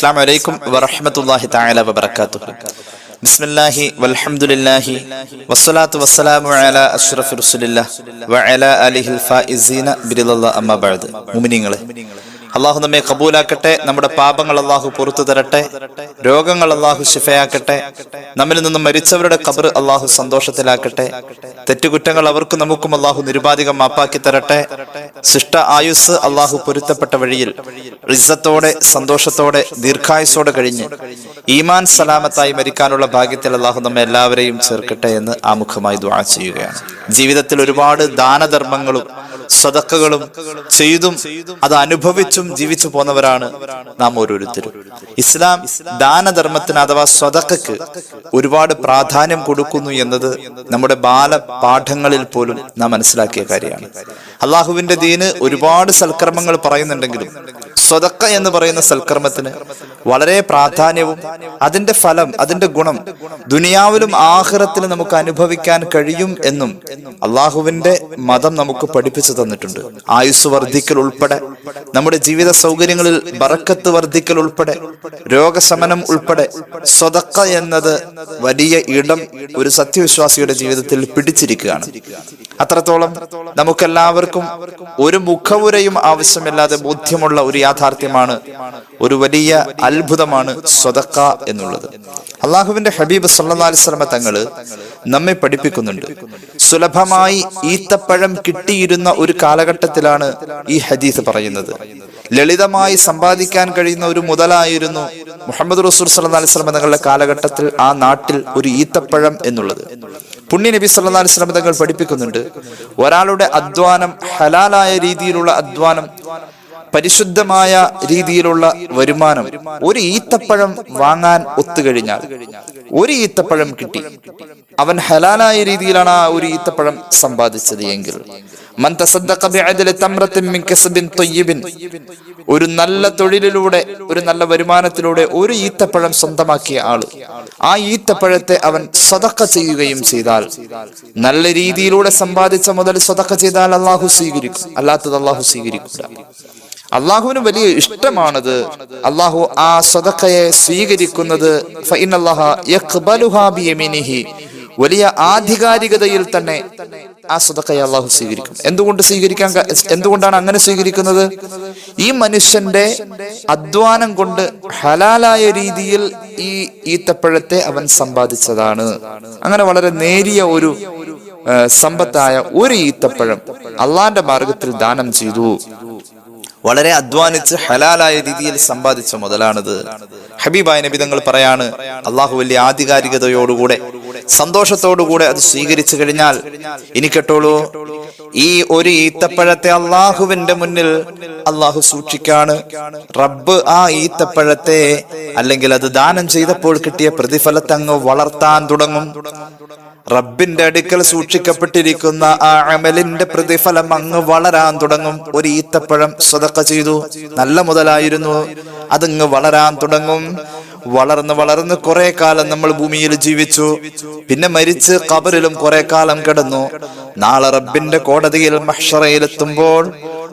അസ്സാം വലൈക്കും വറഹമത്തല്ലാഹി തആല വബറകാതുഹു. ബിസ്മില്ലാഹി വൽഹംദുലില്ലാഹി വസ്സലാത്തു വസ്സലാമു അലാ അഷ്റഫി റസൂലില്ലാഹ് വഅലാ ആലിഹിൽ ഫായിസീന ബിരിദല്ലാഹ് അമ്മാ ബഅദ്. മുഅ്മിനീങ്ങളെ അള്ളാഹു നമ്മെ കബൂലാക്കട്ടെ നമ്മുടെ പാപങ്ങൾ അള്ളാഹു പുറത്തു തരട്ടെ രോഗങ്ങൾ അള്ളാഹു ശിഫയാക്കട്ടെ നമ്മിൽ നിന്നും മരിച്ചവരുടെ കബർ അള്ളാഹു സന്തോഷത്തിലാക്കട്ടെ തെറ്റുകുറ്റങ്ങൾ അവർക്ക് നമുക്കും അള്ളാഹു നിരുപാധികം മാപ്പാക്കി തരട്ടെ ശിഷ്ട ആയുസ് അള്ളാഹു പൊരുത്തപ്പെട്ട വഴിയിൽ ഇസ്സത്തോടെ സന്തോഷത്തോടെ ദീർഘായുസോടെ കഴിഞ്ഞ് ഈമാൻ സലാമത്തായി മരിക്കാനുള്ള ഭാഗ്യത്തിൽ അള്ളാഹു നമ്മെ എല്ലാവരെയും ചേർക്കട്ടെ എന്ന് ആമുഖമായി ദ്വാ ചെയ്യുകയാണ്. ജീവിതത്തിൽ ഒരുപാട് ദാനധർമ്മങ്ങളും സദക്കകളും ചെയ്തും അത് അനുഭവിച്ചും ജീവിച്ചു പോന്നവരാണ് നാം ഓരോരുത്തരും. ഇസ്ലാം ദാനധർമ്മത്തിന് അഥവാ സ്വതക്കക്ക് ഒരുപാട് പ്രാധാന്യം കൊടുക്കുന്നു എന്നത് നമ്മുടെ ബാല പാഠങ്ങളിൽ പോലും നാം മനസ്സിലാക്കിയ കാര്യമാണ്. അള്ളാഹുവിന്റെ ദീന് ഒരുപാട് സൽക്കർമ്മങ്ങൾ പറയുന്നുണ്ടെങ്കിലും സ്വതക്ക എന്ന് പറയുന്ന സൽക്കർമ്മത്തിന് വളരെ പ്രാധാന്യവും അതിന്റെ ഫലം അതിന്റെ ഗുണം ദുനിയാവിലും ആഹ്റത്തിൽ നമുക്ക് അനുഭവിക്കാൻ കഴിയും എന്നും അള്ളാഹുവിന്റെ മതം നമുക്ക് പഠിപ്പിച്ചു തന്നിട്ടുണ്ട്. ആയുസ് വർദ്ധിക്കൽ ഉൾപ്പെടെ നമ്മുടെ ജീവിത സൗകര്യങ്ങളിൽ ബറക്കത്ത് വർദ്ധിക്കൽ ഉൾപ്പെടെ രോഗശമനം ഉൾപ്പെടെ സ്വതക്ക എന്നത് വലിയ ഇടം ഒരു സത്യവിശ്വാസിയുടെ ജീവിതത്തിൽ പിടിച്ചിരിക്കുകയാണ്. അത്രത്തോളം നമുക്കെല്ലാവർക്കും ഒരു മുഖവുരയും ആവശ്യമില്ലാതെ ബോധ്യമുള്ള ഒരു യാഥാർത്ഥ്യമാണ്. ഒരു വലിയ അത്ഭുതമാണ് സ്വതക്ക എന്നുള്ളത്. അള്ളാഹുവിന്റെ ഹബീബ് സല്ലാ അലിസ്ലമ തങ്ങൾ നമ്മെ പഠിപ്പിക്കുന്നുണ്ട്. സുലഭമായി ഈത്തപ്പഴം കിട്ടിയിരുന്ന ഒരു കാലഘട്ടത്തിലാണ് ഈ ഹദീസ് പറയുന്നത്. ലളിതമായി സമ്പാദിക്കാൻ കഴിയുന്ന ഒരു മുതലായിരുന്നു മുഹമ്മദ് റസൂർ സല്ലാ അലിസ്ലമ തങ്ങളുടെ കാലഘട്ടത്തിൽ ആ നാട്ടിൽ ഒരു ഈത്തപ്പഴം എന്നുള്ളത്. പുണ്യ നബി സല്ലാ അലിസ്ലമ തങ്ങൾ പഠിപ്പിക്കുന്നുണ്ട്. ഒരാളുടെ അധ്വാനം ഹലാലായ രീതിയിലുള്ള അധ്വാനം പരിശുദ്ധമായ രീതിയിലുള്ള വരുമാനം ഒരു ഈത്തപ്പഴം വാങ്ങാൻ ഒത്തുകഴിഞ്ഞാൽ ഒരു ഈത്തപ്പഴം കിട്ടി. അവൻ ഹലാലായ രീതിയിലാണ് ആ ഒരു ഈത്തപ്പഴം സമ്പാദിച്ചത് എങ്കിൽ. ഒരു നല്ല തൊഴിലിലൂടെ ഒരു നല്ല വരുമാനത്തിലൂടെ ഒരു ഈത്തപ്പഴം സ്വന്തമാക്കിയ ആൾ ആ ഈത്തപ്പഴത്തെ അവൻ സ്വതക്ക ചെയ്യുകയും ചെയ്താൽ നല്ല രീതിയിലൂടെ സമ്പാദിച്ച മുതൽ സ്വതക്ക ചെയ്താൽ അള്ളാഹു സ്വീകരിക്കും. അല്ലാത്തത് അള്ളാഹു സ്വീകരിക്കില്ല അള്ളാഹുവിന് വലിയ ഇഷ്ടമാണത്. അള്ളാഹു ആ സ്വതക്കയെ സ്വീകരിക്കുന്നത്. വലിയ ആധികാരികതയിൽ തന്നെ ആ സ്വതക്കയെ അള്ളാഹു സ്വീകരിക്കും. എന്തുകൊണ്ട് സ്വീകരിക്കാൻ എന്തുകൊണ്ടാണ് അങ്ങനെ സ്വീകരിക്കുന്നത്? ഈ മനുഷ്യന്റെ അധ്വാനം കൊണ്ട് ഹലാലായ രീതിയിൽ ഈ ഈത്തപ്പഴത്തെ അവൻ സമ്പാദിച്ചതാണ്. അങ്ങനെ വളരെ നേരിയ ഒരു സമ്പത്തായ ഒരു ഈത്തപ്പഴം അള്ളാന്റെ മാർഗത്തിൽ ദാനം ചെയ്തു. വളരെ അധ്വാനിച്ച് ഹലാലായ രീതിയിൽ സമ്പാദിച്ച മുതലാണിത്. ഹബീബായ നബി തങ്ങൾ പറയാണ് അള്ളാഹു വലിയ ആധികാരികതയോടുകൂടെ സന്തോഷത്തോടുകൂടെ അത് സ്വീകരിച്ചു കഴിഞ്ഞാൽ ഇനി കേട്ടോളൂ ഈ ഒരു ഈത്തപ്പഴത്തെ അള്ളാഹുവിന്റെ മുന്നിൽ അള്ളാഹു സൂക്ഷിക്കാണ്. റബ്ബ് ആ ഈത്തപ്പഴത്തെ അല്ലെങ്കിൽ അത് ദാനം ചെയ്തപ്പോൾ കിട്ടിയ പ്രതിഫലത്തെ അങ്ങ് വളർത്താൻ തുടങ്ങും. റബ്ബിന്റെ അടുക്കൽ സൂക്ഷിക്കപ്പെട്ടിരിക്കുന്ന ആ അമലിന്റെ പ്രതിഫലം അങ്ങ് വളരാൻ തുടങ്ങും. ഒരു ഈത്തപ്പഴം സ്വതക്ക ചെയ്തു. നല്ല മുതലായിരുന്നു. അതങ്ങ് വളരാൻ തുടങ്ങും. വളർന്ന് വളർന്ന് കുറെ കാലം നമ്മൾ ഭൂമിയിൽ ജീവിച്ചു. പിന്നെ മരിച്ച് കബറിലും കുറെ കാലം കിടന്നു. നാളെ റബ്ബിന്റെ കോടതിയിൽ മഷറയിലെത്തുമ്പോൾ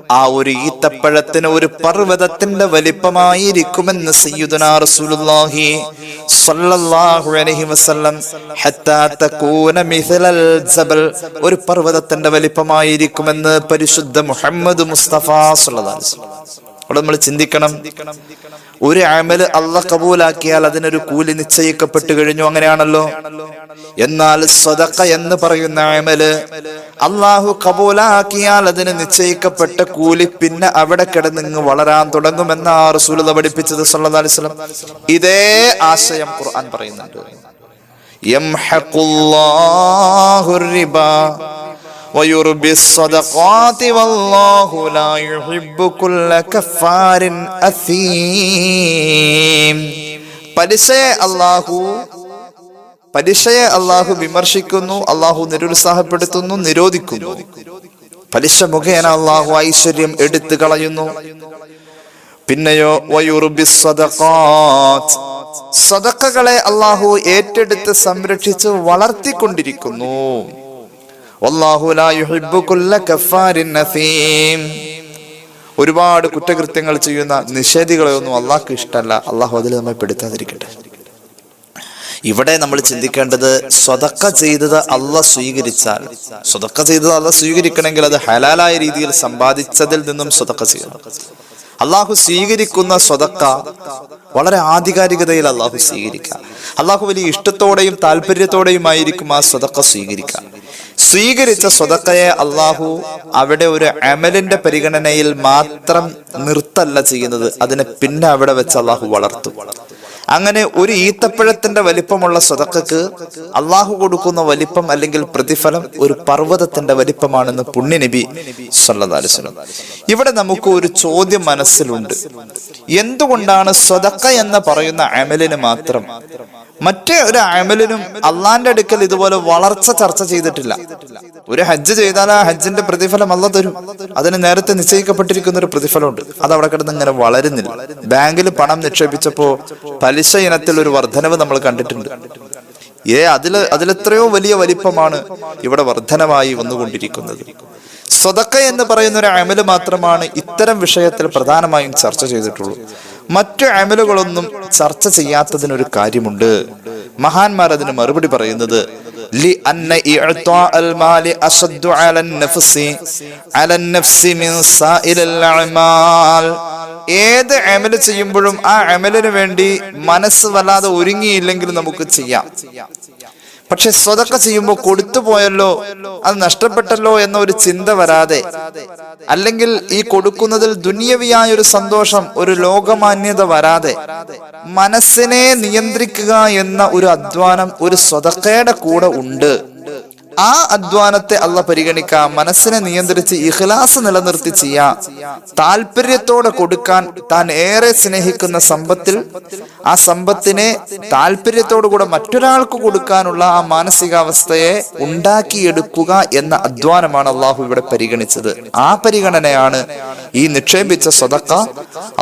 ആ ഒരു ഈത്തപ്പഴത്തിന് ഒരു പർവതത്തിന്റെ വലിപ്പമായിരിക്കുമെന്ന് റസൂലുള്ളാഹി അലൈഹി വസല്ലം ഹത്താ തകൂന ഒരു പർവതത്തിന്റെ വലിപ്പമായിരിക്കുമെന്ന് പരിശുദ്ധ മുഹമ്മദ് മുസ്തഫ സ്വല്ലല്ലാഹു അലൈഹി വസല്ലം അവിടെ നമ്മൾ ചിന്തിക്കണം. ഒരു അമൽ അള്ള കബൂലാക്കിയാൽ അതിനൊരു കൂലി നിശ്ചയിക്കപ്പെട്ടു കഴിഞ്ഞു അങ്ങനെയാണല്ലോ. എന്നാൽ സ്വതക്ക എന്ന് പറയുന്ന അമൽ അള്ളാഹു കബൂലാക്കിയാൽ അതിന് നിശ്ചയിക്കപ്പെട്ട കൂലി പിന്നെ അവിടെ കിടന്നിങ്ങ് വളരാൻ തുടങ്ങുമെന്ന ആ റസൂലത പഠിപ്പിച്ചത് സല്ലാസ്ലം ഇതേ ആശയം ഖുർആൻ പറയുന്നുണ്ട്. ويربي الصدقات والله لا يحب كل كفار أثيم പലിശയെ അള്ളാഹു പലിശയെ അള്ളാഹു വിമർശിക്കുന്നു അള്ളാഹു നിരുത്സാഹപ്പെടുത്തുന്നു നിരോധിക്കുന്നു പലിശ മുഖേന അള്ളാഹു ഐശ്വര്യം എടുത്തു കളയുന്നു പിന്നെയോ സദക്കകളെ അള്ളാഹു ഏറ്റെടുത്ത് സംരക്ഷിച്ച് വളർത്തിക്കൊണ്ടിരിക്കുന്നു ഒരുപാട് കുറ്റകൃത്യങ്ങൾ ചെയ്യുന്ന നിഷേധികളെ ഒന്നും അള്ളാഹ്ക്ക് ഇഷ്ടമല്ല. അള്ളാഹു അതിൽ നമ്മെ പെടുത്താതിരിക്കട്ടെ. ഇവിടെ നമ്മൾ ചിന്തിക്കേണ്ടത് സ്വതക്ക ചെയ്തത് അല്ല സ്വീകരിച്ചാൽ. സ്വതക്ക ചെയ്തത് അല്ല സ്വീകരിക്കണമെങ്കിൽ അത് ഹലാലായ രീതിയിൽ സമ്പാദിച്ചതിൽ നിന്നും സ്വതക്ക ചെയ്യണം. അള്ളാഹു സ്വീകരിക്കുന്ന സ്വതക്ക വളരെ ആധികാരികതയിൽ അള്ളാഹു സ്വീകരിക്കുക. അള്ളാഹു വലിയ ഇഷ്ടത്തോടെയും താല്പര്യത്തോടെയും ആയിരിക്കും ആ സ്വതക്ക സ്വീകരിക്കുക. സ്വീകരിച്ച സ്വതക്കയെ അള്ളാഹു അവിടെ ഒരു അമലിന്റെ പരിഗണനയിൽ മാത്രം നിർത്തല്ല ചെയ്യുന്നത്. അതിനെ പിന്നെ അവിടെ വെച്ച് അള്ളാഹു വളർത്തും. അങ്ങനെ ഒരു ഈത്തപ്പഴത്തിന്റെ വലിപ്പമുള്ള സ്വതക്കക്ക് അള്ളാഹു കൊടുക്കുന്ന വലിപ്പം അല്ലെങ്കിൽ പ്രതിഫലം ഒരു പർവതത്തിന്റെ വലിപ്പമാണെന്ന് പുണ്യനബി സല്ലല്ലാഹു ഇവിടെ നമുക്ക് ഒരു ചോദ്യം മനസ്സിലുണ്ട്. എന്തുകൊണ്ടാണ് സ്വതക്ക എന്ന് പറയുന്ന അമലിന് മാത്രം മറ്റേ ഒരു അമലിനും അള്ളാന്റെ അടുക്കൽ ഇതുപോലെ വളർച്ച ചർച്ച ചെയ്തിട്ടില്ല. ഒരു ഹജ്ജ് ചെയ്താൽ ആ ഹജ്ജിന്റെ പ്രതിഫലം അല്ല തരും. അതിന് നേരത്തെ നിശ്ചയിക്കപ്പെട്ടിരിക്കുന്ന ഒരു പ്രതിഫലമുണ്ട്. അത് അവിടെ കിടന്ന് ഇങ്ങനെ വളരുന്നില്ല. ബാങ്കിൽ പണം നിക്ഷേപിച്ചപ്പോ പലിശ ഇനത്തിൽ ഒരു വർധനവ് നമ്മൾ കണ്ടിട്ടുണ്ട്. ഏ അതിൽ അതിലെത്രയോ വലിയ വലിപ്പമാണ് ഇവിടെ വർധനമായി വന്നുകൊണ്ടിരിക്കുന്നത്. സ്വതക്ക എന്ന് പറയുന്ന ഒരു അമൽ മാത്രമാണ് ഇത്തരം വിഷയത്തിൽ പ്രധാനമായും ചർച്ച ചെയ്തിട്ടുള്ളൂ. മറ്റു അമലുകളൊന്നും ചർച്ച ചെയ്യാത്തതിനൊരു കാര്യമുണ്ട്. മഹാന്മാർ അതിന് മറുപടി പറയുന്നത് ഏത് അമൽ ചെയ്യുമ്പോഴും ആ അമലിന് വേണ്ടി മനസ്സ് വല്ലാതെ ഒരുങ്ങിയില്ലെങ്കിൽ നമുക്ക് ചെയ്യാം. പക്ഷെ സ്വതക്ക ചെയ്യുമ്പോൾ കൊടുത്തു പോയല്ലോ അത് നഷ്ടപ്പെട്ടല്ലോ എന്ന ഒരു ചിന്ത വരാതെ അല്ലെങ്കിൽ ഈ കൊടുക്കുന്നതിൽ ദുന്യവിയായ ഒരു സന്തോഷം ഒരു ലോകമാന്യത വരാതെ മനസ്സിനെ നിയന്ത്രിക്കുക എന്ന ഒരു അധ്വാനം ഒരു സ്വതക്കയുടെ കൂടെ ഉണ്ട്. ആ അധ്വാനത്തെ അല്ല പരിഗണിക്കാം മനസ്സിനെ നിയന്ത്രിച്ച് ഇഖ്ലാസ് നിലനിർത്തി ചെയ്യാം. താല്പര്യത്തോടെ കൊടുക്കാൻ താൻ ഏറെ സ്നേഹിക്കുന്ന സമ്പത്തിൽ ആ സമ്പത്തിനെ താല്പര്യത്തോടുകൂടെ മറ്റൊരാൾക്ക് കൊടുക്കാനുള്ള ആ മാനസികാവസ്ഥയെ ഉണ്ടാക്കിയെടുക്കുക എന്ന അധ്വാനമാണ് അള്ളാഹു ഇവിടെ പരിഗണിച്ചത്. ആ പരിഗണനയാണ് ഈ നിക്ഷേപിച്ച സ്വതക്ക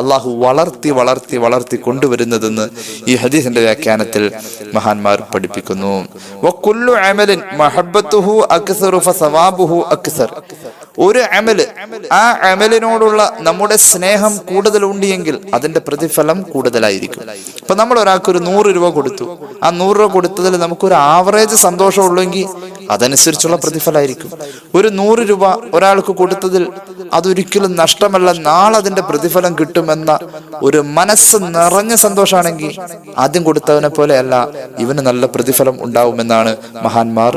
അള്ളാഹു വളർത്തി വളർത്തി വളർത്തി കൊണ്ടുവരുന്നതെന്ന് ഈ ഹദീസിന്റെ വ്യാഖ്യാനത്തിൽ മഹാന്മാർ പഠിപ്പിക്കുന്നു. മഹബത്തുഹു അക്സറു ഫസവാബുഹു അക്സർ. ഒരു അമൽ ആ അമലിനോടുള്ള നമ്മുടെ സ്നേഹം കൂടുതൽ ഉണ്ടെങ്കിൽ അതിന്റെ പ്രതിഫലം കൂടുതലായിരിക്കും. ഇപ്പൊ നമ്മൾ ഒരാൾക്ക് ഒരു നൂറ് രൂപ കൊടുത്തു. ആ നൂറ് രൂപ കൊടുത്തതിൽ നമുക്കൊരു ആവറേജ് സന്തോഷം ഉള്ളെങ്കിൽ അതനുസരിച്ചുള്ള പ്രതിഫലമായിരിക്കും ഒരു നൂറ് രൂപ ഒരാൾക്ക് കൊടുത്തതിൽ അതൊരിക്കലും നഷ്ടമല്ല നാളെ അതിന്റെ പ്രതിഫലം കിട്ടുമെന്ന ഒരു മനസ്സ് നിറഞ്ഞ സന്തോഷമാണെങ്കിൽ ആദ്യം കൊടുത്തവനെ പോലെയല്ല ഇവന് നല്ല പ്രതിഫലം ഉണ്ടാവുമെന്നാണ് മഹാന്മാർ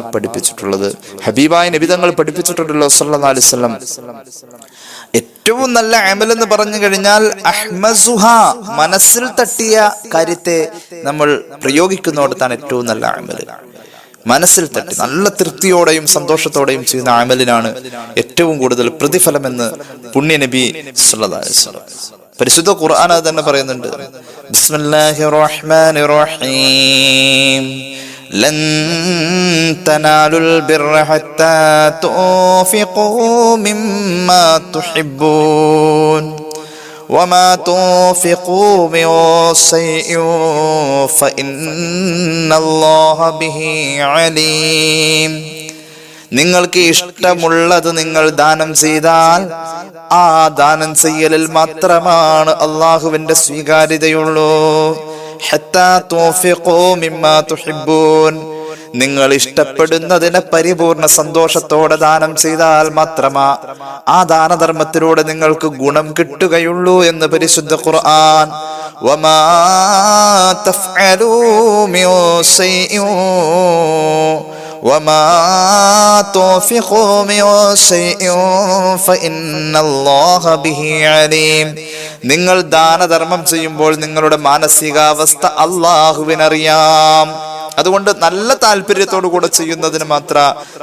പഠിപ്പിച്ചിട്ടുള്ളത്. ഹബീബായ നബിതങ്ങൾ പഠിപ്പിച്ചിട്ടുണ്ടല്ലോ അലൈഹി വസല്ലം. ഏറ്റവും നല്ല അമൽ എന്ന് പറഞ്ഞു കഴിഞ്ഞാൽ അഹ്മസുഹ മനസ്സിൽ തട്ടിയ കാര്യത്തെ നമ്മൾ പ്രയോഗിക്കുന്നിടത്താണ് ഏറ്റവും നല്ല അമൽ. മനസ്സിൽ തട്ടി നല്ല തൃപ്തിയോടെയും സന്തോഷത്തോടെയും ചെയ്യുന്ന അമലിനാണ് ഏറ്റവും കൂടുതൽ പ്രതിഫലമെന്ന് പുണ്യനബി സല്ലല്ലാഹു അലൈഹി വസല്ലം. പരിശുദ്ധ ഖുർആൻ അത് തന്നെ പറയുന്നുണ്ട് ബിസ്മില്ലാഹിർ റഹ്മാനിർ റഹീം لن تنالوا البر حتى تنفقوا مما تحبون وما تنفقوا من شيء فإن الله به عليم നിങ്ങൾക്ക് ഇഷ്ടമുള്ളത് നിങ്ങൾ ദാനം ചെയ്താൽ ആ ദാനം ചെയ്യലിൽ മാത്രമാണ് അള്ളാഹുവിന്റെ സ്വീകാര്യതയുള്ളൂ. നിങ്ങൾ ഇഷ്ടപ്പെടുന്നതിനെ പരിപൂർണ സന്തോഷത്തോടെ ദാനം ചെയ്താൽ മാത്രമാ ആ ദാനധർമ്മത്തിലൂടെ നിങ്ങൾക്ക് ഗുണം കിട്ടുകയുള്ളൂ എന്ന് പരിശുദ്ധ ഖുർആൻ. വമാ وما توفقوا من شيء فإن الله به عليم നിങ്ങൾ ദാനധർമ്മം ചെയ്യുമ്പോൾ നിങ്ങളുടെ മാനസികാവസ്ഥ അള്ളാഹുവിനറിയാം അതുകൊണ്ട് നല്ല താല്പര്യത്തോടു കൂടെ ചെയ്യുന്നതിന് മാത്ര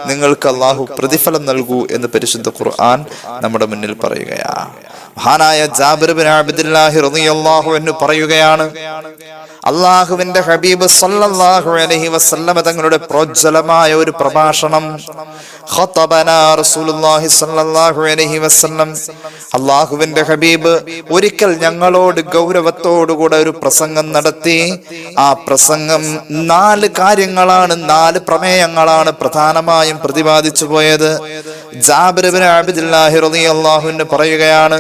നിങ്ങൾക്ക് അള്ളാഹു പ്രതിഫലം നൽകൂ എന്ന് പരിശുദ്ധ ഖുർആൻ നമ്മുടെ മുന്നിൽ പറയുകയാ മഹാനായ ജാബിർ ബിൻ അബ്ദുല്ലാഹി റളിയല്ലാഹു അൻഹു പറയുകയാണ് അള്ളാഹുവിന്റെ ഹബീബ് സല്ലല്ലാഹു അലൈഹി വസല്ലമ തങ്ങളുടെ പ്രോജ്വലമായ ഒരു പ്രഭാഷണം റസൂലുള്ളാഹി സല്ലല്ലാഹു അലൈഹി വസല്ലം. അള്ളാഹുവിന്റെ ഹബീബ് ഒരിക്കൽ ഞങ്ങളോട് ഗൗരവത്തോടുകൂടെ ഒരു പ്രസംഗം നടത്തി. ആ പ്രസംഗം നാല് കാര്യങ്ങളാണ് നാല് പ്രമേയങ്ങളാണ് പ്രധാനമായും പ്രതിപാദിച്ചു പോയത്. ജാബിർ ബിൻ പറയുകയാണ്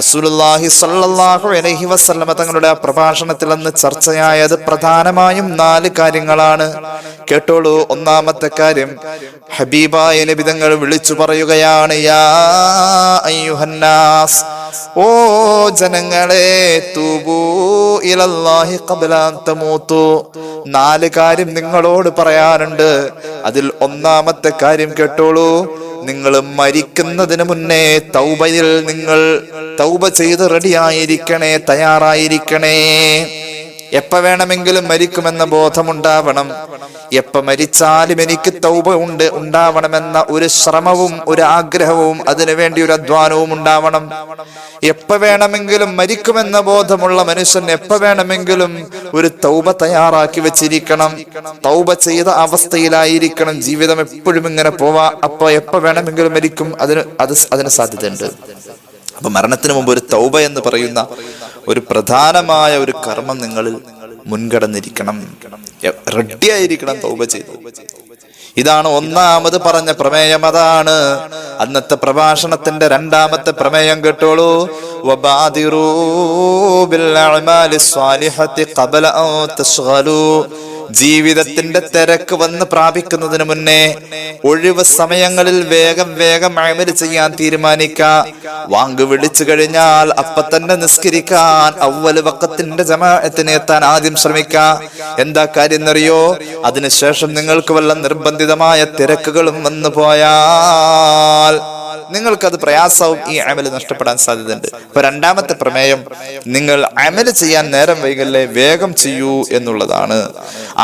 റസൂലുള്ളാഹി സല്ലല്ലാഹു അലൈഹി വസല്ലമ തങ്ങളുടെ ആ പ്രഭാഷണത്തിൽ അന്ന് ചർച്ചയായത് പ്രധാനമായും നാല് കാര്യങ്ങളാണ്. കേട്ടോളൂ ഒന്നാമത്തെ കാര്യം. ഹബീബായ നിബിതങ്ങൾ വിളിച്ചു പറയുകയാണ് യാ അയ്യുഹന്നാസ് ഓ ജനങ്ങളെ തൂബൂ നാല് കാര്യം നിങ്ങളോട് പറയാനുണ്ട്. അതിൽ ഒന്നാമത്തെ കാര്യം കേട്ടോളൂ. നിങ്ങൾ മരിക്കുന്നതിന് മുന്നേ തൗബയിൽ നിങ്ങൾ തൗബ ചെയ്ത് റെഡിയായിരിക്കണേ തയ്യാറായിരിക്കണേ. എപ്പ വേണമെങ്കിലും മരിക്കുമെന്ന ബോധമുണ്ടാവണം. എപ്പ മരിച്ചാലും എനിക്ക് തൗബ ഉണ്ട് ഉണ്ടാവണമെന്ന ഒരു ശ്രമവും ഒരു ആഗ്രഹവും അതിനുവേണ്ടി ഒരു അധ്വാനവും ഉണ്ടാവണം. എപ്പ വേണമെങ്കിലും മരിക്കുമെന്ന ബോധമുള്ള മനുഷ്യൻ എപ്പ വേണമെങ്കിലും ഒരു തൗബ തയ്യാറാക്കി വെച്ചിരിക്കണം. തൗബ ചെയ്ത അവസ്ഥയിലായിരിക്കണം ജീവിതം എപ്പോഴും ഇങ്ങനെ പോവാ. അപ്പൊ എപ്പ വേണമെങ്കിലും മരിക്കും അതിന് അത് അതിന് സാധ്യതയുണ്ട്. അപ്പൊ മരണത്തിന് മുമ്പ് ഒരു തൗബ എന്ന് പറയുന്ന ഒരു പ്രധാനമായ ഒരു കർമ്മം നിങ്ങളിൽ മുൻകടന്നിരിക്കണം. റെഡി ആയിരിക്കണം തൗബ ചെയ്ത്. ഇതാണ് ഒന്നാമത് പറഞ്ഞ പ്രമേയം. അതാണ് അന്നത്തെ പ്രഭാഷണത്തിന്റെ രണ്ടാമത്തെ പ്രമേയം കേട്ടോളൂ. ജീവിതത്തിന്റെ തിരക്ക് വന്ന് പ്രാപിക്കുന്നതിന് മുന്നേ ഒഴിവ് സമയങ്ങളിൽ വേഗം വേഗം അമൽ ചെയ്യാൻ തീരുമാനിക്ക വാങ്ക് വിളിച്ചു കഴിഞ്ഞാൽ അപ്പൊ തന്നെ നിസ്കരിക്കാൻ അവൽ വക്കത്തിന്റെ ജമാഅത്തിന് എത്താൻ ആദ്യം ശ്രമിക്ക എന്താ കാര്യം എന്നറിയോ അതിനുശേഷം നിങ്ങൾക്ക് വല്ല നിർബന്ധിതമായ തിരക്കുകളും വന്നു പോയാൽ നിങ്ങൾക്കത് പ്രയാസവും ഈ അമൽ നഷ്ടപ്പെടാൻ സാധ്യതയുണ്ട്. ഇപ്പൊ രണ്ടാമത്തെ പ്രമേയം നിങ്ങൾ അമൽ ചെയ്യാൻ നേരം വൈകല്ലേ വേഗം ചെയ്യൂ എന്നുള്ളതാണ്.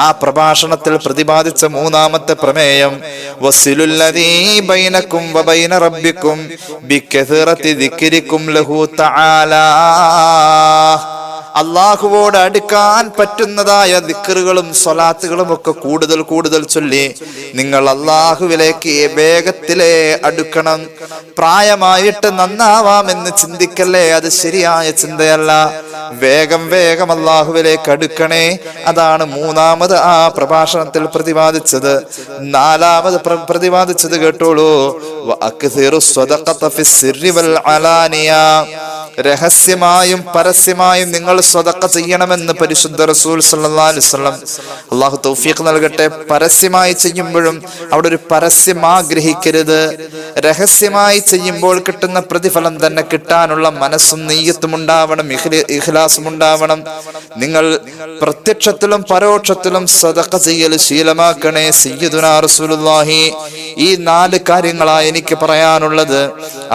ആ പ്രഭാഷണത്തിൽ പ്രതിപാദിച്ച മൂന്നാമത്തെ പ്രമേയം റബ്ബിക്കും ലഹു തആലാ. അള്ളാഹുവോട് അടുക്കാൻ പറ്റുന്നതായ ദിക്കറുകളും സ്വലാത്തുകളും ഒക്കെ കൂടുതൽ കൂടുതൽ ചൊല്ലി നിങ്ങൾ അള്ളാഹുവിലേക്ക് വേഗത്തിലേ അടുക്കണം. പ്രായമായിട്ട് നന്നാവാമെന്ന് ചിന്തിക്കല്ലേ? അത് ശരിയായ ചിന്തയല്ല. വേഗം വേഗം അള്ളാഹുവിലേക്ക് അടുക്കണേ. അതാണ് മൂന്നാമത് ആ പ്രഭാഷണത്തിൽ പ്രതിപാദിച്ചത്. നാലാമത് പ്ര- പ്രതിപാദിച്ചത് കേട്ടോളൂ. രഹസ്യമായും പരസ്യമായും നിങ്ങൾ സ്വതക്ക ചെയ്യണമെന്ന് പരിശുദ്ധ റസൂൽ വസല്ലം അള്ളാഹു തൗഫീഖ് നൽകട്ടെ. പരസ്യമായി ചെയ്യുമ്പോഴും അവിടെ ഒരു പരസ്യം ആഗ്രഹിക്കരുത്. രഹസ്യമായി ചെയ്യുമ്പോൾ കിട്ടുന്ന പ്രതിഫലം തന്നെ കിട്ടാനുള്ള മനസ്സും നെയ്യത്തും ഉണ്ടാവണം ഇഖ്ല- ഇഖ്ലാസും ഉണ്ടാവണം. നിങ്ങൾ പ്രത്യക്ഷത്തിലും പരോക്ഷത്തിലും സദക്ക ചെയ്യൽ ശീലമാക്കണേ സയ്യിദുനാ റസൂലുള്ളാഹി. ഈ നാല് കാര്യങ്ങളാണ് എനിക്ക് പറയാനുള്ളത്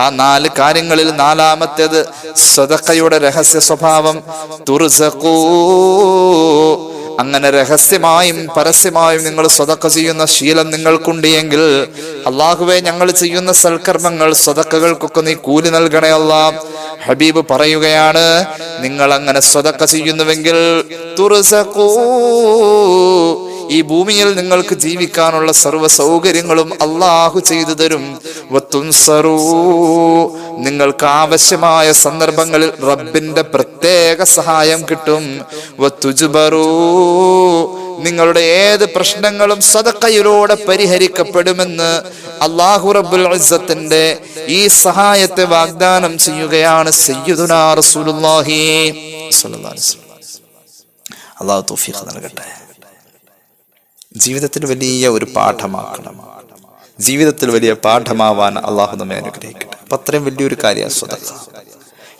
ആ നാല് കാര്യങ്ങളിൽ നാലാമത്തേത് സ്വതക്കയുടെ രഹസ്യ സ്വഭാവം. തുറുസക്കൂ അങ്ങനെ രഹസ്യമായും പരസ്യമായും നിങ്ങൾ സ്വതക്ക ചെയ്യുന്ന ശീലം നിങ്ങൾക്കുണ്ട് എങ്കിൽ അള്ളാഹുവെ ഞങ്ങൾ ചെയ്യുന്ന സൽക്കർമ്മങ്ങൾ സ്വതക്കകൾക്കൊക്കെ നീ കൂലി നൽകണയല്ല ഹബീബ് പറയുകയാണ് നിങ്ങൾ അങ്ങനെ സ്വതക്ക ചെയ്യുന്നുവെങ്കിൽ തുർസഖൂ. ഈ ഭൂമിയിൽ നിങ്ങൾക്ക് ജീവിക്കാനുള്ള സർവ സൗകര്യങ്ങളും അള്ളാഹു ചെയ്തു തരും നിങ്ങൾക്ക് ആവശ്യമായ സന്ദർഭങ്ങളിൽ റബ്ബിന്റെ പ്രത്യേക സഹായം കിട്ടും. നിങ്ങളുടെ ഏത് പ്രശ്നങ്ങളും സദക്കയിലൂടെ പരിഹരിക്കപ്പെടുമെന്ന് അള്ളാഹു റബ്ബുൽ ഇസ്സത്തിന്റെ ഈ സഹായത്തെ വാഗ്ദാനം ചെയ്യുകയാണ് സയ്യിദുനാ റസൂലുള്ളാഹി. അള്ളാഹു തൗഫീഖ് നൽകട്ടെ ജീവിതത്തിൽ വലിയ ഒരു പാഠമാക്കണം. ജീവിതത്തിൽ വലിയ പാഠമാവാൻ അള്ളാഹു നമ്മെ അനുഗ്രഹിക്കട്ടെ. അപ്പൊ അത്രയും വലിയൊരു കാര്യമാണ് സ്വതക്ക.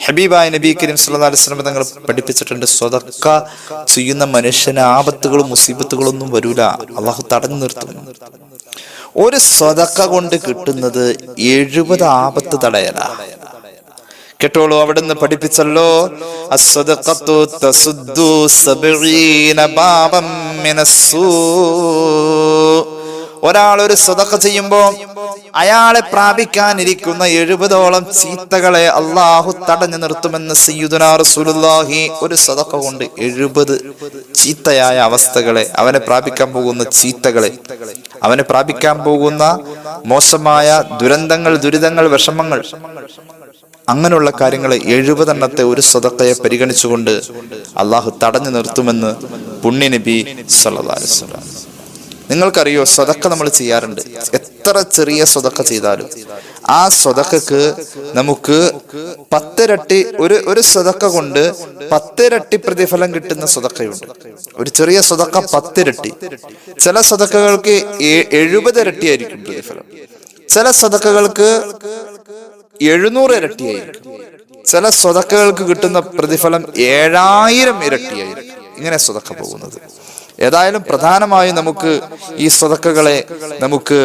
ഹബീബായ നബി കരീം സല്ലല്ലാഹു അലൈഹി വസല്ലം തങ്ങൾ പഠിപ്പിച്ചിട്ടുണ്ട് സ്വതക്ക ചെയ്യുന്ന മനുഷ്യന് ആപത്തുകളും മുസീബത്തുകളും ഒന്നും വരൂല. അള്ളാഹു തടഞ്ഞു നിർത്തും. ഒരു സ്വതക്ക കൊണ്ട് കിട്ടുന്നത് എഴുപത് ആപത്ത് തടയല. കേട്ടോളൂ അവിടുന്ന് പഠിപ്പിച്ചല്ലോ. ഒരാൾ ഒരു സ്വതക്ക ചെയ്യുമ്പോ അയാളെ പ്രാപിക്കാനിരിക്കുന്ന എഴുപതോളം ചീത്തകളെ അള്ളാഹു തടഞ്ഞു നിർത്തുമെന്ന് സയ്യുദനാ റസൂലുള്ളാഹി ഒരു സ്വതക്ക കൊണ്ട് എഴുപത് ചീത്തയായ അവസ്ഥകളെ അവനെ പ്രാപിക്കാൻ പോകുന്ന ചീത്തകളെ അവനെ പ്രാപിക്കാൻ പോകുന്ന മോശമായ ദുരന്തങ്ങൾ ദുരിതങ്ങൾ വിഷമങ്ങൾ അങ്ങനെയുള്ള കാര്യങ്ങളെ എഴുപതെണ്ണത്തെ ഒരു സ്വതക്കയെ പരിഗണിച്ചുകൊണ്ട് അള്ളാഹു തടഞ്ഞു നിർത്തുമെന്ന് അലൈഹി വസല്ലം. നിങ്ങൾക്കറിയോ സ്വതക്ക നമ്മൾ ചെയ്യാറുണ്ട്. എത്ര ചെറിയ സ്വതക്ക ചെയ്താലും. ആ സ്വതക്കക്ക് നമുക്ക് പത്തിരട്ടി ഒരു ഒരു സ്വതക്ക കൊണ്ട് പത്തിരട്ടി പ്രതിഫലം കിട്ടുന്ന സ്വതക്കയുണ്ട് ഒരു ചെറിയ സ്വതക്ക പത്തിരട്ടി. ചില സ്വതക്കകൾക്ക് എ- ഇരട്ടി ആയിരിക്കും പ്രതിഫലം. ചില സ്വതക്കകൾക്ക് എഴുന്നൂറ് ഇരട്ടിയായിരിക്കും ചില സ്വതക്കകൾക്ക് കിട്ടുന്ന പ്രതിഫലം ഏഴായിരം ഇരട്ടിയായിരിക്കും ഇങ്ങനെ സ്വതക്ക പോകുന്നത്. ഏതായാലും പ്രധാനമായും നമുക്ക് ഈ സ്വതക്കകളെ നമുക്ക്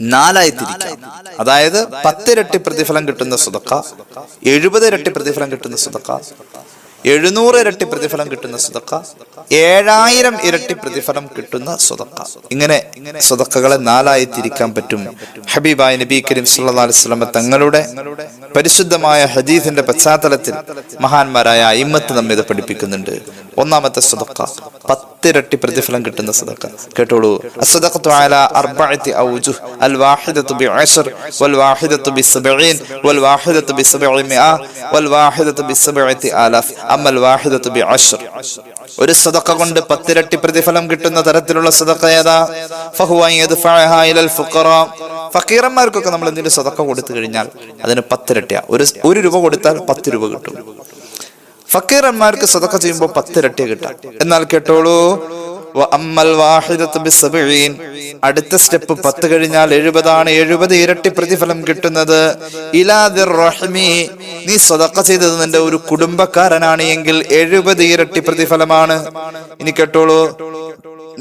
നാലായി തിരിക്കാം അതായത് പത്തിരട്ടി പ്രതിഫലം കിട്ടുന്ന സ്വതക്ക എഴുപത് ഇരട്ടി പ്രതിഫലം കിട്ടുന്ന സ്വതക്ക എഴുന്നൂറ് ഇരട്ടി പ്രതിഫലം കിട്ടുന്ന സ്വതക്ക ഏഴായിരം ഇരട്ടി പ്രതിഫലം കിട്ടുന്ന സ്വതക്ക. ഇങ്ങനെ സ്വതക്കകളെ നാലായി തിരിക്കാൻ പറ്റും. ഹബീബായ നബി കരീം സല്ലല്ലാഹു അലൈഹി വസല്ലം തങ്ങളുടെ പരിശുദ്ധമായ ഹദീസിന്റെ പശ്ചാത്തലത്തിൽ മഹാന്മാരായ അയിമത്ത് നമ്മെ ഇത് പഠിപ്പിക്കുന്നുണ്ട്. ഒന്നാമത്തെ സ്വതക്ക പത്തിരട്ടി പ്രതിഫലം കിട്ടുന്ന സ്വതക്ക കേട്ടോളൂ. അർബഅത്തി ഔജു അൽ വാഹിദത്തു ബിഅശർ വൽ വാഹിദത്തു ബിസബഈൻ വൽ വാഹിദത്തു ബിസബഈമിഅ വൽ ആലാഫ്. അമ്മൽ വാഹിദത്തു ബിഅശർ ഒരു സദഖ കൊണ്ട് പത്തിരട്ടി പ്രതിഫലം കിട്ടുന്ന തരത്തിലുള്ള സദക്ക ഏതാ? ഇലൽ ഫുഖറ. ഫക്കീറന്മാർക്കൊക്കെ നമ്മൾ എന്തെങ്കിലും സദഖ കൊടുത്തു കഴിഞ്ഞാൽ അതിന് പത്തിരട്ടിയാ. ഒരു ഒരു രൂപ കൊടുത്താൽ പത്ത് രൂപ കിട്ടും. ഫക്കീറന്മാർക്ക് സദഖ ചെയ്യുമ്പോൾ പത്തിരട്ടി കിട്ടാം എന്നാൽ കേട്ടോളൂ അടുത്ത സ്റ്റെപ്പ് പത്ത് കഴിഞ്ഞാൽ എഴുപതാണ് എഴുപത് ഇരട്ടി പ്രതിഫലം കിട്ടുന്നത്. നീ സ്വതക്ക ചെയ്തത് നിന്റെ ഒരു കുടുംബക്കാരനാണ് എങ്കിൽ എഴുപത് ഇരട്ടി പ്രതിഫലമാണ്. ഇനി കേട്ടോളൂ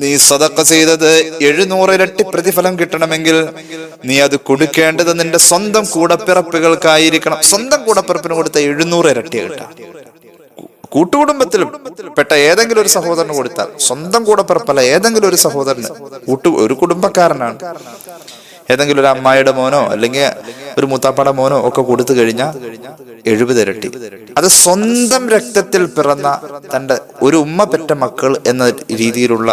നീ സ്വതക്ക ചെയ്തത് എഴുന്നൂറ് ഇരട്ടി പ്രതിഫലം കിട്ടണമെങ്കിൽ നീ അത് കൊടുക്കേണ്ടത് നിന്റെ സ്വന്തം കൂടപ്പിറപ്പുകൾക്കായിരിക്കണം. സ്വന്തം കൂടപ്പിറപ്പിന് കൊടുത്ത എഴുന്നൂറ് ഇരട്ടി കിട്ടാം കൂട്ടുകുടുംബത്തിൽ പെട്ട ഏതെങ്കിലും ഒരു സഹോദരന് കൊടുത്താൽ സ്വന്തം കൂടപ്പിറപ്പല്ല ഏതെങ്കിലും ഒരു സഹോദരന് കൂട്ടു ഒരു കുടുംബക്കാരനാണ്. ഏതെങ്കിലും ഒരു അമ്മായിയുടെ മോനോ അല്ലെങ്കിൽ ഒരു മുത്താപ്പാടെ മോനോ ഒക്കെ കൊടുത്തു കഴിഞ്ഞാൽ എഴുപത് ഇരട്ടി. അത് സ്വന്തം രക്തത്തിൽ പിറന്ന തന്റെ ഒരു ഉമ്മ പെറ്റ മക്കൾ എന്ന രീതിയിലുള്ള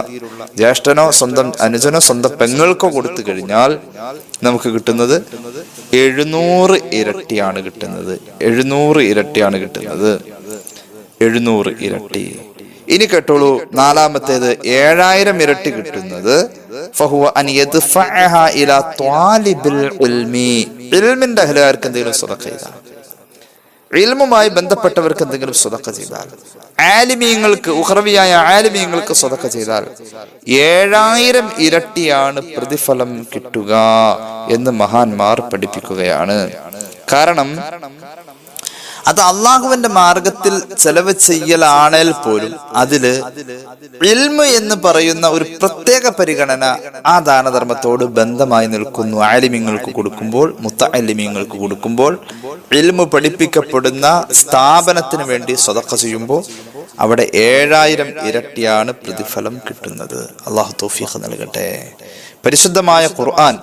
ജ്യേഷ്ഠനോ സ്വന്തം അനുജനോ സ്വന്തം പെങ്ങൾക്കോ കൊടുത്തു കഴിഞ്ഞാൽ നമുക്ക് കിട്ടുന്നത് എഴുന്നൂറ് ഇരട്ടിയാണ് കിട്ടുന്നത്. എഴുന്നൂറ് ഇരട്ടിയാണ് കിട്ടുന്നത്. എഴുന്നൂറ് ഇരട്ടി. ഇനി കേട്ടോളൂ നാലാമത്തേത് ഏഴായിരം ഇരട്ടി കിട്ടുന്നത്. ഇൽമിന്റെ അഹലുകാർക്ക് എന്തെങ്കിലും സ്വതക്ക ചെയ്താൽ. ഇൽമുമായി ബന്ധപ്പെട്ടവർക്ക് എന്തെങ്കിലും സ്വതക്ക ചെയ്താൽ. ആലിമീങ്ങൾക്ക് ഉഹർവിയായ ആലിമീങ്ങൾക്ക് സ്വതക്ക ചെയ്താൽ ഏഴായിരം ഇരട്ടിയാണ് പ്രതിഫലം കിട്ടുക എന്ന് മഹാന്മാർ പഠിപ്പിക്കുകയാണ്. കാരണം അത് അള്ളാഹുവിന്റെ മാർഗത്തിൽ ചെലവ് ചെയ്യലാണേൽ പോലും അതിൽ ഇൽമ എന്ന് പറയുന്ന ഒരു പ്രത്യേക പരിഗണന ആ ദാനധർമ്മത്തോട് ബന്ധമായി നിൽക്കുന്നു. ആലിമ്യങ്ങൾക്ക് കൊടുക്കുമ്പോൾ മുത്ത അലിമ്യങ്ങൾക്ക് കൊടുക്കുമ്പോൾ ഇൽമ പഠിപ്പിക്കപ്പെടുന്ന സ്ഥാപനത്തിന് വേണ്ടി സ്വതക്ക ചെയ്യുമ്പോൾ അവിടെ ഏഴായിരം ഇരട്ടിയാണ് പ്രതിഫലം കിട്ടുന്നത്. അള്ളാഹു തൗഫീഖ് നൽകട്ടെ. പരിശുദ്ധമായ ഖുർആൻ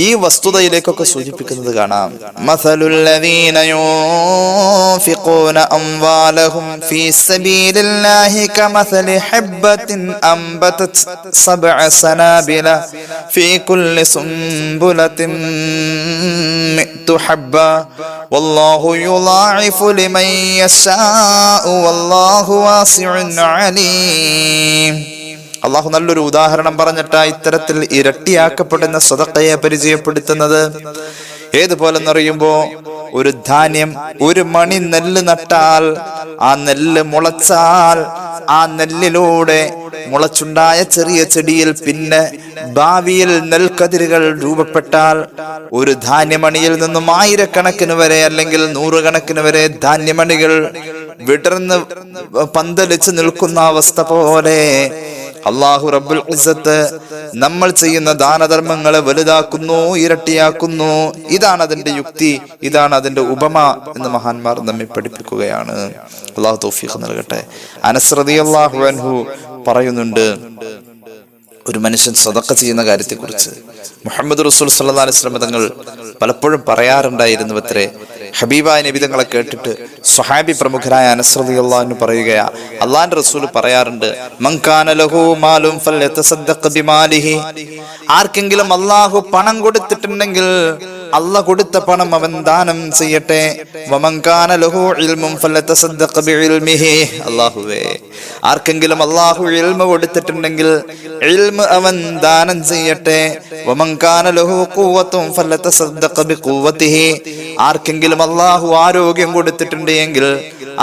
ഈ വസ്തുതയിലേക്കൊക്കെ സൂചിപ്പിക്കുന്നത് കാണാം. മസലുല്ലദീന യൂൻഫിഖൂന അംവാലഹും ഫീ സബീലില്ലാഹി കമസലി ഹബ്ബത്തിൻ അംബതത് സബ്അ സനാബില ഫീ കുല്ലി സുംബുലത്തിൻ മിഅ്തു ഹബ്ബ. വല്ലാഹു യുളാഇഫു ലിമൻ യശാഉ. വല്ലാഹു വാസിഉൻ അലീം. അള്ളാഹു നല്ലൊരു ഉദാഹരണം പറഞ്ഞിട്ടാ ഇത്തരത്തിൽ ഇരട്ടിയാക്കപ്പെടുന്ന സ്വതക്കയെ പരിചയപ്പെടുത്തുന്നത്. ഏതുപോലെന്നറിയുമ്പോ ഒരു ധാന്യം ഒരു മണി നെല്ല് നട്ടാൽ ആ നെല്ല് മുളച്ചാൽ ആ നെല്ലിലൂടെ മുളച്ചുണ്ടായ ചെറിയ ചെടിയിൽ പിന്നെ ഭാവിയിൽ നെൽക്കതിരുകൾ രൂപപ്പെട്ടാൽ ഒരു ധാന്യമണിയിൽ നിന്നും ആയിരക്കണക്കിന് വരെ അല്ലെങ്കിൽ നൂറുകണക്കിന് വരെ ധാന്യമണികൾ വിടർന്ന് പന്തലിച്ച് നിൽക്കുന്ന അവസ്ഥ പോലെ അള്ളാഹു റബ്ബുൽ ഇസത്ത് നമ്മൾ ചെയ്യുന്ന ദാനധർമ്മങ്ങളെ വലുതാക്കുന്നു ഇരട്ടിയാക്കുന്നു. ഇതാണ് അതിന്റെ യുക്തി ഇതാണ് അതിന്റെ ഉപമ എന്ന് മഹാന്മാർ നമ്മെ പഠിപ്പിക്കുകയാണ്. അള്ളാഹു തൗഫീഖ് നൽകട്ടെ. അനസ്രതി അള്ളാഹു പറയുന്നുണ്ട് ഒരു മനുഷ്യൻ സ്വതക്ക ചെയ്യുന്ന കാര്യത്തെക്കുറിച്ച്. മുഹമ്മദ് റസൂൽ സല്ലാ അലിസ്ലാം തങ്ങൾ പലപ്പോഴും പറയാറുണ്ടായിരുന്നു അത്രേ ഹബീബായ നബിതങ്ങളെ കേട്ടിട്ട് സ്വഹാബി പ്രമുഖരായ അനസ്രതി അള്ളാഹു പറയുകയാ അള്ളാന്റെ റസൂൽ പറയാറുണ്ട് ആർക്കെങ്കിലും അള്ളാഹു പണം കൊടുത്തിട്ടുണ്ടെങ്കിൽ അല്ല കൊടുത്ത പണം അവൻ ദാനം ചെയ്യട്ടെ. വമങ്കാന ലഹു അല്ലാഹുവേ ആർക്കെങ്കിലും അല്ലാഹു ഇൽമ കൊടുത്തിട്ടുണ്ടെങ്കിൽ അവൻ ദാനം ചെയ്യട്ടെ. വമങ്കാന ലഹു ആർക്കെങ്കിലും അല്ലാഹു ആരോഗ്യം കൊടുത്തിട്ടുണ്ടെങ്കിൽ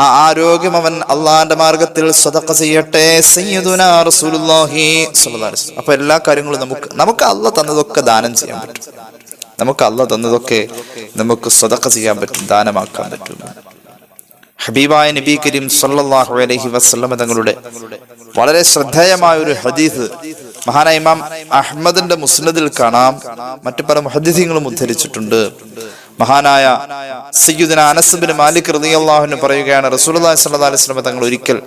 ആ ആരോഗ്യം അവൻ അള്ളാന്റെ മാർഗത്തിൽ സ്വതക്ക ചെയ്യട്ടെ. സയ്യിദുനാ റസൂലുള്ളാഹി സ്വല്ലല്ലാഹി അലൈഹി എല്ലാ കാര്യങ്ങളും നമുക്ക് നമുക്ക് അല്ല തന്നതൊക്കെ ദാനം ചെയ്യാൻ പറ്റും. നമുക്ക് അല്ല തന്നതൊക്കെ നമുക്ക് സ്വതക്ക ചെയ്യാൻ പറ്റും ദാനമാക്കാൻ പറ്റും. ഹബീബായ നബി കരീം സല്ലല്ലാഹു അലൈഹി വസല്ലമ തങ്ങളുടെ വളരെ ശ്രദ്ധേയമായ ഒരു ഹദീസ് മഹാനായ ഇമാം അഹ്മദിന്റെ മുസ്നദിൽ കാണാം. മറ്റു പല മുഹദ്ദിസീങ്ങളും ഉദ്ധരിച്ചിട്ടുണ്ട്. മഹാനായ സയ്യിദുന അനസ് ബിൻ മാലിക് റളിയല്ലാഹു പറയുകയാണ് അലൈഹി വസല്ലം തങ്ങൾ ഒരിക്കൽ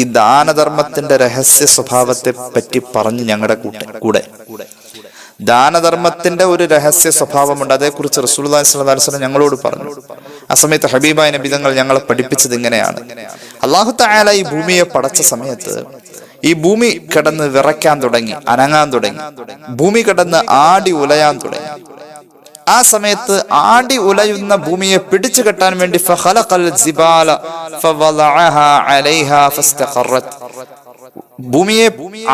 ഈ ദാനധർമ്മത്തിന്റെ രഹസ്യ സ്വഭാവത്തെ പറ്റി പറഞ്ഞു ഞങ്ങളുടെ കൂടെ. ദാനധർമ്മത്തിന്റെ ഒരു രഹസ്യ സ്വഭാവമുണ്ട്. അതേക്കുറിച്ച് വസല്ലം ഞങ്ങളോട് പറഞ്ഞു. ആ സമയത്ത് ഹബീബായ നബിതങ്ങൾ ഞങ്ങളെ പഠിപ്പിച്ചത് ഇങ്ങനെയാണ്. അള്ളാഹു തായാല ഈ ഭൂമിയെ പടച്ച സമയത്ത് ഈ ഭൂമി കിടന്ന് വിറയ്ക്കാൻ തുടങ്ങി അനങ്ങാൻ തുടങ്ങി. ഭൂമി കിടന്ന് ആടി ഉലയാൻ തുടങ്ങി. ആ സമയത്ത് ആടി ഉലയുന്ന ഭൂമിയെ പിടിച്ചു കെട്ടാൻ വേണ്ടി ഭൂമിയെ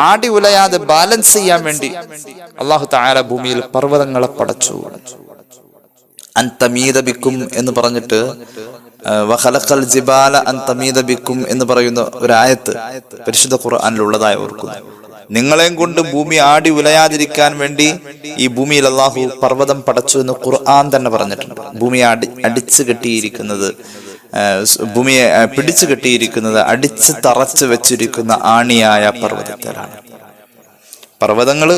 ആടി ഉലയാതെ ബാലൻസ് ചെയ്യാൻ വേണ്ടി അള്ളാഹു താര ഭൂമിയിൽ പർവതങ്ങളെ പടച്ചു. അൻതമീതബിക്കും എന്ന് പറഞ്ഞിട്ട് വഹലക്കൽ ജിബാല അൻതമീതബിക്കും എന്ന് പറയുന്ന ഒരായത്ത് പരിശുദ്ധ ഖുർആാനിലുള്ളതായി ഓർക്കുന്നു. നിങ്ങളെയും കൊണ്ട് ഭൂമി ആടി ഉലയാതിരിക്കാൻ വേണ്ടി ഈ ഭൂമിയിൽ അള്ളാഹു പർവതം പടച്ചു എന്ന് ഖുർആൻ തന്നെ പറഞ്ഞിട്ടുണ്ട്. ഭൂമി അടി അടിച്ചു കെട്ടിയിരിക്കുന്നത് ഭൂമിയെ പിടിച്ചു കെട്ടിയിരിക്കുന്നത് അടിച്ച് തറച്ചു വെച്ചിരിക്കുന്ന ആണിയായ പർവതത്തിലാണ് പർവതങ്ങൾ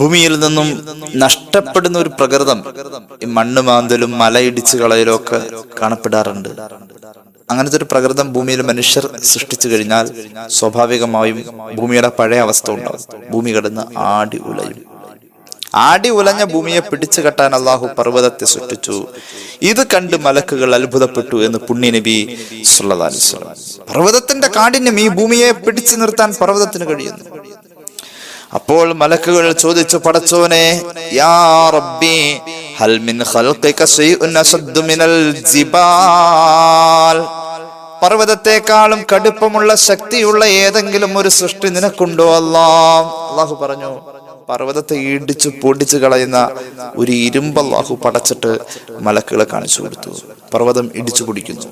ഭൂമിയിൽ നിന്നും നഷ്ടപ്പെടുന്ന ഒരു പ്രകൃതം ഈ മണ്ണ് മാന്തലും മലയിടിച്ചു കളയിലും ഒക്കെ കാണപ്പെടാറുണ്ട്. അങ്ങനത്തെ ഒരു പ്രകൃതം ഭൂമിയിൽ മനുഷ്യർ സൃഷ്ടിച്ചു കഴിഞ്ഞാൽ സ്വാഭാവികമായും ഭൂമിയുടെ പഴയ അവസ്ഥ ഉണ്ടാവും. ഭൂമി കിടന്ന് ആടി ഉലയും. ആടി ഉലഞ്ഞ ഭൂമിയെ പിടിച്ചു കെട്ടാൻ അള്ളാഹു പർവതത്തെ സൃഷ്ടിച്ചു. ഇത് കണ്ട് മലക്കുകൾ അത്ഭുതപ്പെട്ടു എന്ന് പുണ്യനബി സുല്ലാസ്വലം പർവതത്തിന്റെ കാഠിന്യം ഈ ഭൂമിയെ പിടിച്ചു നിർത്താൻ പർവതത്തിന് കഴിയുന്നു. അപ്പോൾ മലക്കുകൾ ചോദിച്ചു പടച്ചോനെ യാ റബ്ബി ഹൽ മിൻ ഖൽഖിക മിനൽ ജിബാൽ. പർവതത്തെക്കാളും കടുപ്പമുള്ള ശക്തിയുള്ള ഏതെങ്കിലും ഒരു സൃഷ്ടി നിനക്കുണ്ടോ? അല്ലാ അള്ളാഹു പറഞ്ഞു പർവതത്തെ ഇടിച്ചു പൊടിച്ച് കളയുന്ന ഒരു ഇരുമ്പ് അള്ളാഹു പടച്ചിട്ട് മലക്കുകളെ കാണിച്ചു കൊടുത്തു. പർവതം ഇടിച്ചു പൊടിക്കുന്നു.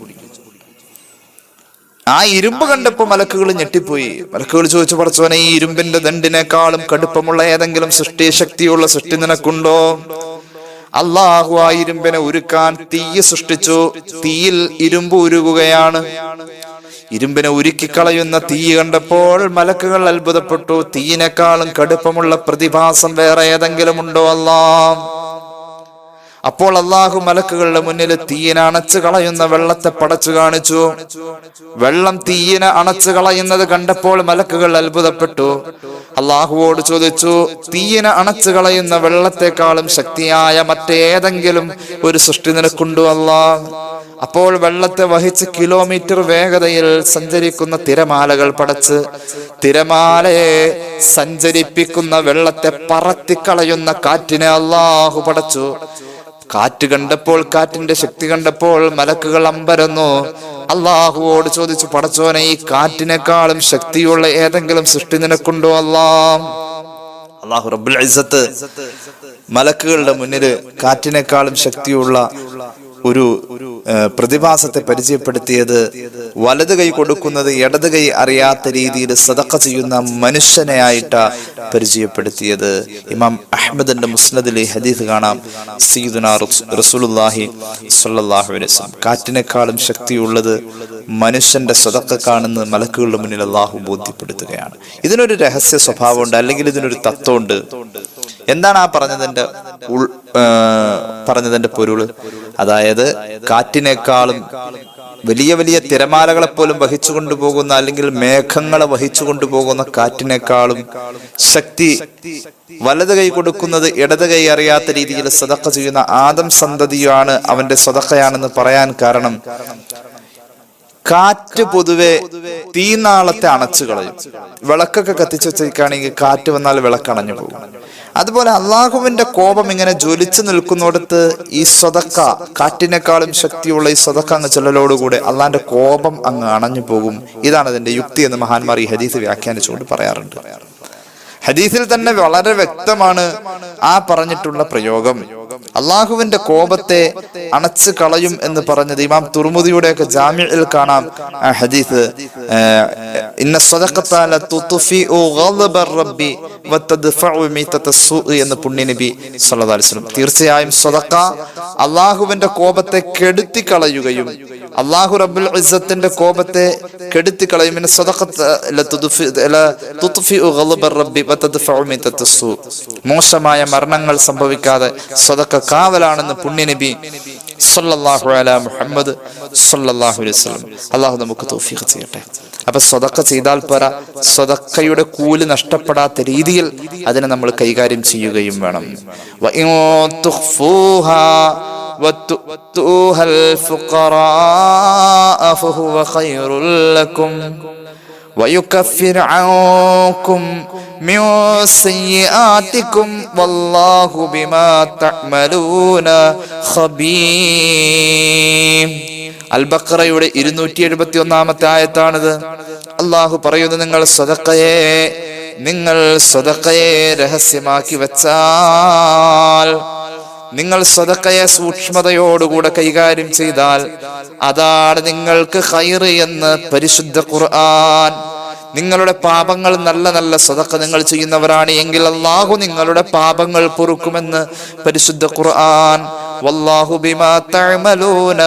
ആ ഇരുമ്പ് കണ്ടപ്പോ മലക്കുകൾ ഞെട്ടിപ്പോയി. മലക്കുകൾ ചോദിച്ചു പടച്ചോനെ ഈ ഇരുമ്പിന്റെ ദണ്ടിനേക്കാളും കടുപ്പമുള്ള ഏതെങ്കിലും സൃഷ്ടി ശക്തിയുള്ള സൃഷ്ടി നിനക്കുണ്ടോ? അള്ളാഹു ആ ഇരുമ്പിനെ ഉരുക്കാൻ തീയ് സൃഷ്ടിച്ചു. തീയിൽ ഇരുമ്പ് ഉരുകുകയാണ്. ഇരുമ്പിനെ ഉരുക്കിക്കളയുന്ന തീ കണ്ടപ്പോൾ മലക്കുകൾ അത്ഭുതപ്പെട്ടു. തീയിനേക്കാളും കടുപ്പമുള്ള പ്രതിഭാസം വേറെ ഏതെങ്കിലും ഉണ്ടോ അല്ലാ? അപ്പോൾ അള്ളാഹു മലക്കുകളുടെ മുന്നിൽ തീയിനെ അണച്ചു കളയുന്ന വെള്ളത്തെ പടച്ചു കാണിച്ചു. വെള്ളം തീയിനെ അണച്ചു കളയുന്നത് കണ്ടപ്പോൾ മലക്കുകൾ അത്ഭുതപ്പെട്ടു. അള്ളാഹുവോട് ചോദിച്ചു തീയിനെ അണച്ചു കളയുന്ന വെള്ളത്തെക്കാളും ശക്തിയായ മറ്റേതെങ്കിലും ഒരു സൃഷ്ടി നിനക്കുണ്ടോ അല്ലാ? അപ്പോൾ വെള്ളത്തെ വഹിച്ച് കിലോമീറ്റർ വേഗതയിൽ സഞ്ചരിക്കുന്ന തിരമാലകൾ പടച്ച് തിരമാലയെ സഞ്ചരിപ്പിക്കുന്ന വെള്ളത്തെ പറത്തിക്കളയുന്ന കാറ്റിനെ അള്ളാഹു പടച്ചു. കാറ്റ് കണ്ടപ്പോൾ കാറ്റിന്റെ ശക്തി കണ്ടപ്പോൾ മലക്കുകൾ അമ്പരന്നു. അള്ളാഹുവോട് ചോദിച്ചു പടച്ചോനെ ഈ കാറ്റിനേക്കാളും ശക്തിയുള്ള ഏതെങ്കിലും സൃഷ്ടി നിനക്കുണ്ടോ അല്ലാം അള്ളാഹു റബ്ബുൽ ഇസ്സത്ത് മലക്കുകളുടെ മുന്നിൽ കാറ്റിനേക്കാളും ശക്തിയുള്ള ഒരു പ്രതിഭാസത്തെ പരിചയപ്പെടുത്തിയത് വലത് കൈ കൊടുക്കുന്നത് ഇടത് കൈ അറിയാത്ത രീതിയിൽ സതക്ക ചെയ്യുന്ന മനുഷ്യനെ പരിചയപ്പെടുത്തിയത്. ഇമാം അഹമ്മദിന്റെ മുസ്നദിൽ ഹദീസ് കാണാം. സീദുന സ്വല്ലല്ലാഹു അലൈഹി വസല്ലം. കാറ്റിനേക്കാളും ശക്തിയുള്ളത് മനുഷ്യന്റെ സ്വതക്ക കാണുന്ന മലക്കുകളുടെ മുന്നിൽ അള്ളാഹു ബോധ്യപ്പെടുത്തുകയാണ്. ഇതിനൊരു രഹസ്യ സ്വഭാവമുണ്ട് അല്ലെങ്കിൽ ഇതിനൊരു തത്വമുണ്ട്. എന്താണ് ആ പറഞ്ഞതിന്റെ ഉൾ പറഞ്ഞതിന്റെ പൊരുൾ? അതായത് കാറ്റിനേക്കാളും വലിയ വലിയ തിരമാലകളെ പോലും വഹിച്ചു കൊണ്ടുപോകുന്ന അല്ലെങ്കിൽ മേഘങ്ങളെ വഹിച്ചു കൊണ്ടുപോകുന്ന കാറ്റിനേക്കാളും ശക്തി വലത് കൈ കൊടുക്കുന്നത് ഇടത് കൈ അറിയാത്ത രീതിയിൽ സതക്ക ചെയ്യുന്ന ആദം സന്തതിയാണ് അവന്റെ സതക്കയാണെന്ന് പറയാൻ കാരണം കാറ്റ് പൊതുവെ തീനാളത്തെ അണച്ചു കളയും വിളക്കൊക്കെ കത്തിച്ചു വെച്ചേക്കാണെങ്കിൽ കാറ്റ് വന്നാൽ വിളക്ക് അണഞ്ഞു പോകും. അതുപോലെ അള്ളാഹുവിന്റെ കോപം ഇങ്ങനെ ജ്വലിച്ചു നിൽക്കുന്നിടത്ത് ഈ സ്വതക്ക കാറ്റിനേക്കാളും ശക്തിയുള്ള ഈ സ്വതക്ക അങ്ങ് ചെല്ലലോടുകൂടെ അള്ളാന്റെ കോപം അങ്ങ് അണഞ്ഞു പോകും. ഇതാണ് അതിന്റെ യുക്തി എന്ന് മഹാന്മാർ ഈ ഹദീസ് വ്യാഖ്യാനിച്ചുകൊണ്ട് പറയാറുണ്ട്. ഹദീസിൽ തന്നെ വളരെ വ്യക്തമാണ് ആ പറഞ്ഞിട്ടുള്ള പ്രയോഗം. അള്ളാഹുവിന്റെ കോപത്തെ അണച്ചു കളയും എന്ന് പറഞ്ഞത് ഇമാം തുർമുദിയുടെയൊക്കെ ജാമ്യയിൽ കാണാം ഹദീസ്. ഇന്ന സ്വതക്കത്താല ഗളബർ റബ്ബി എന്ന് പുണ്യനബി സല്ലല്ലാഹു അലൈഹി വസല്ലം. തീർച്ചയായും സ്വതക്ക അള്ളാഹുവിന്റെ കോപത്തെ കെടുത്തി കളയുകയും അള്ളാഹു റബ്ബുൽ ഇസ്സത്തിന്റെ കോപത്തെ കെടുത്തി കളയും മോശമായ മരണങ്ങൾ സംഭവിക്കാതെ സ്വതക്ക കാവലാണെന്ന് പുണ്യനബി സല്ലല്ലാഹു അലാ മുഹമ്മദ് സല്ലല്ലാഹു അലൈഹി വസല്ലം. അള്ളാഹു നമുക്ക് തൗഫീഖ് ചെയ്യട്ടെ. അപ്പൊ സ്വതക്ക ചെയ്താൽ പോരാ. സ്വതക്കയുടെ കൂലി നഷ്ടപ്പെടാത്ത രീതിയിൽ അതിനെ നമ്മൾ കൈകാര്യം ചെയ്യുകയും വേണം. وتؤتوها الفقراء فهو خير لكم ويكفر عنكم من سيئاتكم والله بما تعملون خبير അൽ ബഖറയുടെ ഇരുന്നൂറ്റി എഴുപത്തി ഒന്നാമത്തെ ആയത്താണിത് അള്ളാഹു പറയുന്നു നിങ്ങൾ സ്വതക്കയെ നിങ്ങൾ സ്വതക്കയെ രഹസ്യമാക്കി വെച്ചാൽ നിങ്ങൾ സ്വതക്കയെ സൂക്ഷ്മതയോടുകൂടെ കൈകാര്യം ചെയ്താൽ അതാണ് നിങ്ങൾക്ക് ഹൈറ് എന്ന് പരിശുദ്ധ ഖുർആൻ. നിങ്ങളുടെ പാപങ്ങൾ നല്ല നല്ല സ്വതക്ക നിങ്ങൾ ചെയ്യുന്നവരാണ് എങ്കിൽ അള്ളാഹു നിങ്ങളുടെ പാപങ്ങൾ പൊറുക്കുമെന്ന് പരിശുദ്ധ ഖുർആൻ. വല്ലാഹു ബിമാ തഅമലൂന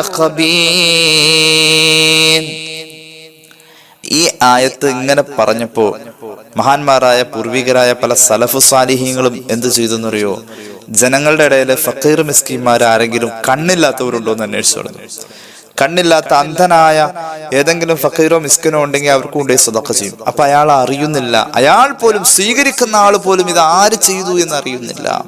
ഈ ആയത്ത് ഇങ്ങനെ പറഞ്ഞപ്പോ മഹാന്മാരായ പൂർവികരായ പല സലഫു സാലിഹ്യങ്ങളും എന്ത് ചെയ്തു എന്നറിയോ ജനങ്ങളുടെ ഇടയിൽ ഫക്കീർ മിസ്കിന്മാർ ആരെങ്കിലും കണ്ണില്ലാത്തവരുണ്ടോ എന്ന് അന്വേഷിച്ചു തുടങ്ങി കണ്ണില്ലാത്ത അന്ധനായ ഏതെങ്കിലും ഫക്കീറോ മിസ്കിനോ ഉണ്ടെങ്കിൽ അവർക്ക് കൊണ്ടുപോയി സ്വതക്ക ചെയ്യും. അപ്പൊ അയാൾ അറിയുന്നില്ല. അയാൾ പോലും സ്വീകരിക്കുന്ന ആൾ പോലും ഇത് ആര് ചെയ്തു എന്ന് അറിയുന്നില്ല.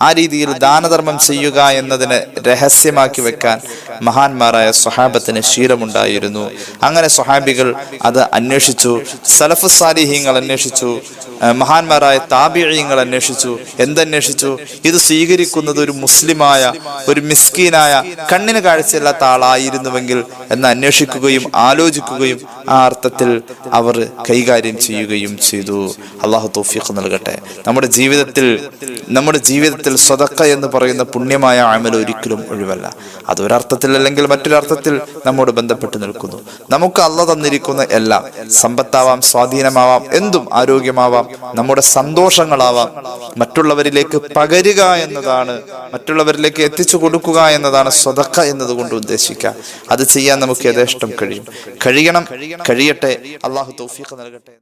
ആ രീതിയിൽ ദാനധർമ്മം ചെയ്യുക എന്നതിന് രഹസ്യമാക്കി വെക്കാൻ മഹാന്മാരായ സ്വഹാബത്തിന് ശീലമുണ്ടായിരുന്നു. അങ്ങനെ സ്വഹാബികൾ അത് അന്വേഷിച്ചു സലഫ് സാലിഹ്യങ്ങൾ അന്വേഷിച്ചു മഹാന്മാരായ താബിഴയങ്ങൾ അന്വേഷിച്ചു. എന്തന്വേഷിച്ചു? ഇത് സ്വീകരിക്കുന്നത് ഒരു മുസ്ലിമായ ഒരു മിസ്കീനായ കണ്ണിന് കാഴ്ചയില്ലാത്ത ആളായിരുന്നുവെങ്കിൽ എന്ന് അന്വേഷിക്കുകയും ആലോചിക്കുകയും ആ അർത്ഥത്തിൽ അവർ കൈകാര്യം ചെയ്യുകയും ചെയ്തു. അള്ളാഹു തൗഫീഖ് നൽകട്ടെ. നമ്മുടെ ജീവിതത്തിൽ നമ്മുടെ ജീവിതത്തിൽ സ്വതക്ക എന്ന് പറയുന്ന പുണ്യമായ അമൽ ഒരിക്കലും ഒഴിവല്ല. അതൊരർത്ഥത്തിൽ അല്ലെങ്കിൽ മറ്റൊരർത്ഥത്തിൽ നമ്മോട് ബന്ധപ്പെട്ട് നിൽക്കുന്നു. നമുക്ക് അല്ല തന്നിരിക്കുന്ന എല്ലാം സമ്പത്താവാം സ്വാധീനമാവാം എന്തും ആരോഗ്യമാവാം നമ്മുടെ സന്തോഷങ്ങളാവാം മറ്റുള്ളവരിലേക്ക് പകരുക എന്നതാണ് മറ്റുള്ളവരിലേക്ക് എത്തിച്ചു കൊടുക്കുക എന്നതാണ് സ്വതക്ക എന്നതുകൊണ്ട് ഉദ്ദേശിക്കുക. അത് ചെയ്യാൻ നമുക്ക് യഥേഷ്ടം കഴിയും. കഴിയണം കഴിയട്ടെ. അള്ളാഹു തൗഫീഖ് നൽകട്ടെ.